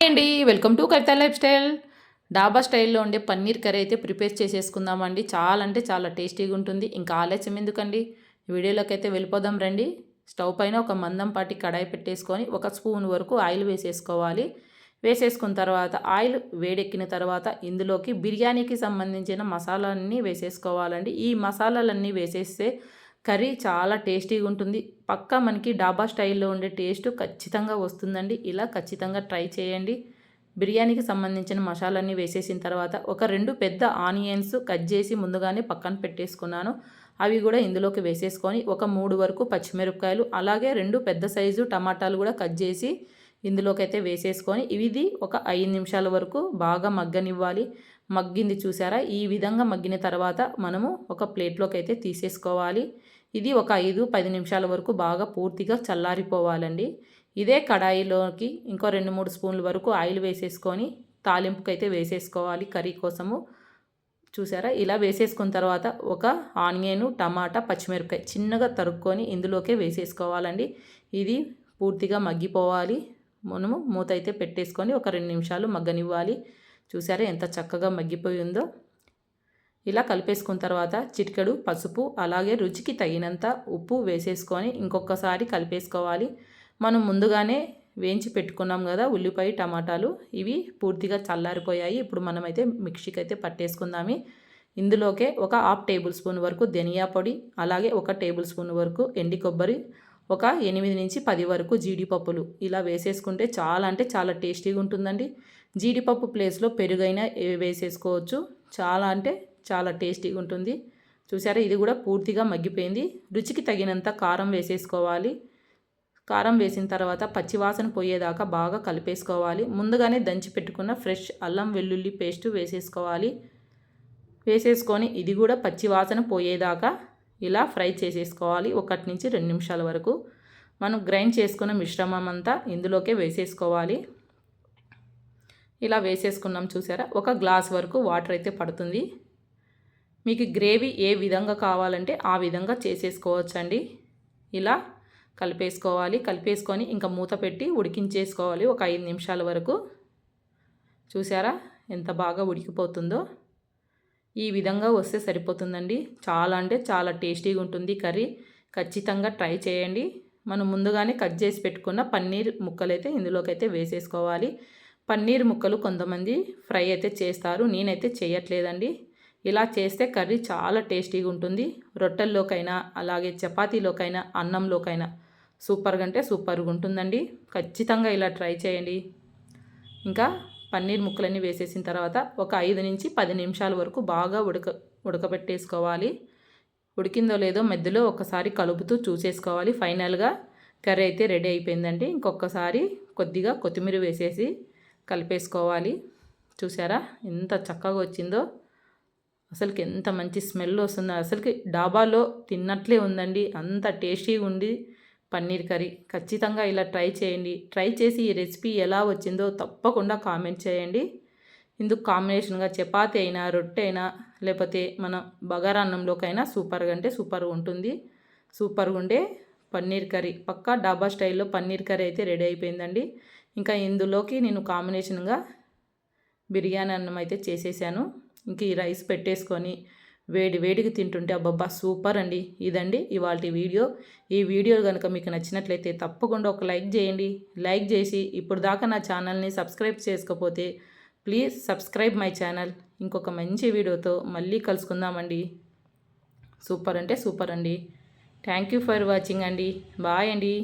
అండి welcome to Kavitha lifestyle. Dhaba స్టైల్లో ఉండే పన్నీర్ కర్రీ అయితే ప్రిపేర్ చేసేసుకుందామండి. చాలా అంటే చాలా టేస్టీగా ఉంటుంది. ఇంకా ఆలస్యం ఎందుకండి? వీడియోలోకి అయితే వెళ్ళిపోదాం రండి. స్టవ్ పైన ఒక మందం పాటి కడాయి పెట్టేసుకొని ఒక స్పూన్ వరకు ఆయిల్ వేసేసుకోవాలి. వేసేసుకున్న తర్వాత ఆయిల్ వేడెక్కిన తర్వాత ఇందులోకి బిర్యానీకి సంబంధించిన మసాలాలన్నీ వేసేసుకోవాలండి. ఈ మసాలాలన్నీ వేసేస్తే కర్రీ చాలా టేస్టీగా ఉంటుంది. పక్కా మనకి డాబా స్టైల్లో ఉండే టేస్ట్ ఖచ్చితంగా వస్తుందండి. ఇలా ఖచ్చితంగా ట్రై చేయండి. బిర్యానీకి సంబంధించిన మసాలన్నీ వేసేసిన తర్వాత ఒక రెండు పెద్ద ఆనియన్స్ కట్ చేసి ముందుగానే పక్కన పెట్టేసుకున్నాను. అవి కూడా ఇందులోకి వేసేసుకొని ఒక మూడు వరకు పచ్చిమిరపకాయలు అలాగే రెండు పెద్ద సైజు టమాటాలు కూడా కట్ చేసి ఇందులోకి అయితే వేసేసుకొని ఇది ఒక ఐదు నిమిషాల వరకు బాగా మగ్గనివ్వాలి. మగ్గింది చూసారా? ఈ విధంగా మగ్గిన తర్వాత మనము ఒక ప్లేట్లోకి అయితే తీసేసుకోవాలి. ఇది ఒక ఐదు పది నిమిషాల వరకు బాగా పూర్తిగా చల్లారిపోవాలండి. ఇదే కడాయిలోకి ఇంకో రెండు మూడు స్పూన్ల వరకు ఆయిల్ వేసేసుకొని తాలింపుకైతే వేసేసుకోవాలి కర్రీ కోసము. చూసారా? ఇలా వేసేసుకున్న తర్వాత ఒక ఆనియన్ టమాటా పచ్చిమిరపకాయ చిన్నగా తరుక్కొని ఇందులోకే వేసేసుకోవాలండి. ఇది పూర్తిగా మగ్గిపోవాలి. మనము మూత అయితే పెట్టేసుకొని ఒక రెండు నిమిషాలు మగ్గనివ్వాలి. చూసారా ఎంత చక్కగా మగ్గిపోయిందో? ఇలా కలిపేసుకున్న తర్వాత చిటికెడు పసుపు అలాగే రుచికి తగినంత ఉప్పు వేసేసుకొని ఇంకొకసారి కలిపేసుకోవాలి. మనం ముందుగానే వేయించి పెట్టుకున్నాం కదా ఉల్లిపాయ టమాటాలు. ఇవి పూర్తిగా చల్లారిపోయాయి. ఇప్పుడు మనమైతే మిక్సీకి అయితే పట్టేసుకుందామి. ఇందులోకే ఒక హాఫ్ టేబుల్ స్పూన్ వరకు ధనియా పొడి అలాగే ఒక టేబుల్ స్పూన్ వరకు ఎండి కొబ్బరి ఒక ఎనిమిది నుంచి పది వరకు జీడిపప్పులు. ఇలా వేసేసుకుంటే చాలా అంటే చాలా టేస్టీగా ఉంటుందండి. జీడిపప్పు ప్లేస్లో పెరుగైనా వేసేసుకోవచ్చు. చాలా అంటే చాలా టేస్టీగా ఉంటుంది చూసారా? ఇది కూడా పూర్తిగా మగ్గిపోయింది. రుచికి తగినంత కారం వేసేసుకోవాలి. కారం వేసిన తర్వాత పచ్చివాసన పోయేదాకా బాగా కలిపేసుకోవాలి. ముందుగానే దంచి పెట్టుకున్న ఫ్రెష్ అల్లం వెల్లుల్లి పేస్ట్ వేసేసుకోవాలి. వేసేసుకొని ఇది కూడా పచ్చివాసన పోయేదాకా ఇలా ఫ్రై చేసేసుకోవాలి. ఒకటి నుంచి రెండు నిమిషాల వరకు. మనం గ్రైండ్ చేసుకున్న మిశ్రమం అంతా ఇందులోకే వేసేసుకోవాలి. ఇలా వేసేసుకున్నాం చూసారా? ఒక గ్లాస్ వరకు వాటర్ అయితే పడుతుంది. మీకు గ్రేవీ ఏ విధంగా కావాలంటే ఆ విధంగా చేసేసుకోవచ్చండి. ఇలా కలిపేసుకోవాలి. కలిపేసుకొని ఇంకా మూత పెట్టి ఉడికించేసుకోవాలి. ఒక ఐదు నిమిషాల వరకు. చూసారా? ఎంత బాగా ఉడికిపోతుందో. ఈ విధంగా వస్తే సరిపోతుందండి. చాలా అంటే చాలా టేస్టీగా ఉంటుంది కర్రీ. ఖచ్చితంగా ట్రై చేయండి. మనం ముందుగానే కట్ చేసి పెట్టుకున్న పన్నీర్ ముక్కలైతే ఇందులోకైతే ఇందులోకి అయితే వేసేసుకోవాలి. పన్నీర్ ముక్కలు కొంతమంది ఫ్రై అయితే చేస్తారు. నేనైతే చేయట్లేదండి. ఇలా చేస్తే కర్రీ చాలా టేస్టీగా ఉంటుంది రొట్టెల్లోకైనా అలాగే చపాతీలోకైనా అన్నంలోకైనా సూపర్గా అంటే సూపర్గా ఉంటుందండి ఖచ్చితంగా ఇలా ట్రై చేయండి. ఇంకా పన్నీర్ ముక్కలన్నీ వేసేసిన తర్వాత ఒక ఐదు నుంచి పది నిమిషాల వరకు బాగా ఉడక ఉడకబెట్టేసుకోవాలి. ఉడికిందో లేదో మధ్యలో ఒకసారి కలుపుతూ చూసేసుకోవాలి. ఫైనల్గా కర్రీ అయితే రెడీ అయిపోయిందండి. ఇంకొకసారి కొద్దిగా కొత్తిమీర వేసేసి కలిపేసుకోవాలి. చూసారా ఎంత చక్కగా వచ్చిందో. అసలుకి ఎంత మంచి స్మెల్ వస్తుందో అసలుకి డాబాలో తిన్నట్లే ఉందండి. అంత టేస్టీగా ఉంది పన్నీర్ కర్రీ. ఖచ్చితంగా ఇలా ట్రై చేయండి. ట్రై చేసి ఈ రెసిపీ ఎలా వచ్చిందో తప్పకుండా కామెంట్ చేయండి. ఇందుకు కాంబినేషన్గా చపాతి అయినా రొట్టె అయినా లేకపోతే మన బగారాన్నంలోకైనా సూపర్గా అంటే సూపర్గా ఉంటుంది. సూపర్గా ఉండే పన్నీర్ కర్రీ. పక్కా డాబా స్టైల్లో పన్నీర్ కర్రీ అయితే రెడీ అయిపోయిందండి. ఇంకా ఇందులోకి నేను కాంబినేషన్గా బిర్యానీ అన్నం అయితే చేసేసాను. ఇంక ఈ రైస్ పెట్టేసుకొని వేడి వేడికి తింటుంటే అబ్బబ్బా సూపర్ అండి. ఇదండి ఇవాళ వీడియో. ఈ వీడియో కనుక మీకు నచ్చినట్లయితే తప్పకుండా ఒక లైక్ చేయండి. లైక్ చేసి ఇప్పుడు దాకా నా ఛానల్ని సబ్స్క్రైబ్ చేసుకోకపోతే ప్లీజ్ సబ్స్క్రైబ్ మై ఛానల్. ఇంకొక మంచి వీడియోతో మళ్ళీ కలుసుకుందామండి. సూపర్ అంటే సూపర్ అండి. థ్యాంక్ యూ ఫర్ వాచింగ్ అండి. బాయ్ అండి.